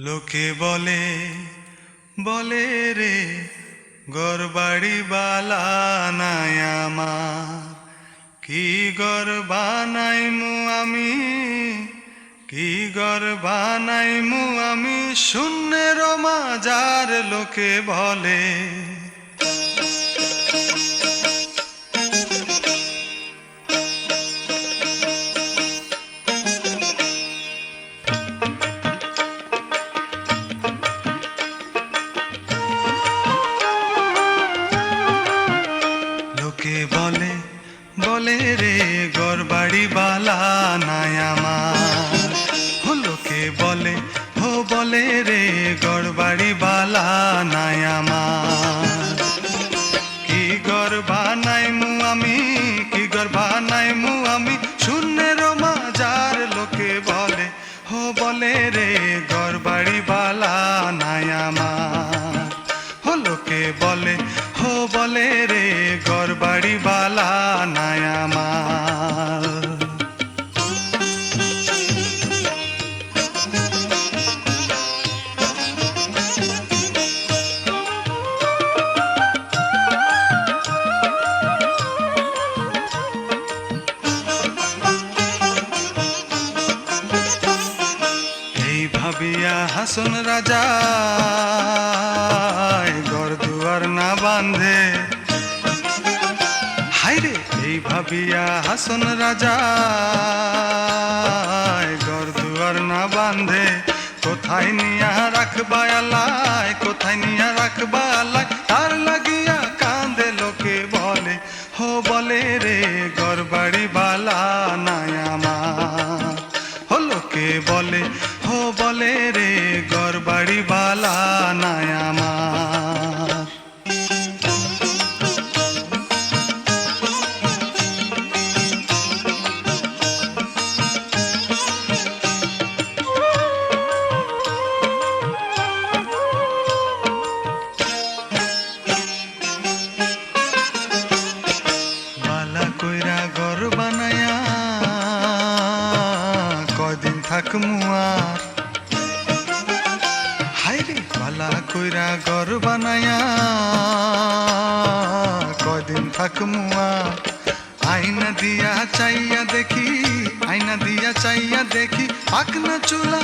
লোকে বলে বলে রে গরবাড়ি বাড়ি আমার। কি গর বানাইমু আমি? কি গর বানাইমু আমি? শূন্যের মাজার লোকে বলে। লোকে বলে বলে রে গর বাড়ি বালা নাই আমার। হো লোকে বলে হো বলে রে গর বাড়ি বালা নাই আমার। কি গর বানাই মু আমি, কি গর বানাই মু আমি? শূন্যের মাজার লোকে বলে হো বলে রে গর বাড়ি বালা নাই আমার। হো লোকে বলে হো বলে ভাবিয়া হাসন রাজা। ঘর দুয়ার না বান্ধে হাইরে এই ভাবিয়া হাসন রাজা। ঘর দুয়ার না বান্ধে কোথায় নিয়া রাখবা আলাই, কোথায় নিয়া রাখবা আলাই। তার লাগিয়া কান্দে লোকে বলে, হো, বলে রে ঘর বাড়ি বালা হো, লোকে বলে বলে রে ঘর বাড়ি বালা নাই আমার। থাকমু আর বালা কইরা ঘর বানায়া কদিন থাকমুয়া আইনা দিয়া চাইয়া দেখি, আইনা দিয়া চাইয়া দেখি পাকনা চুলা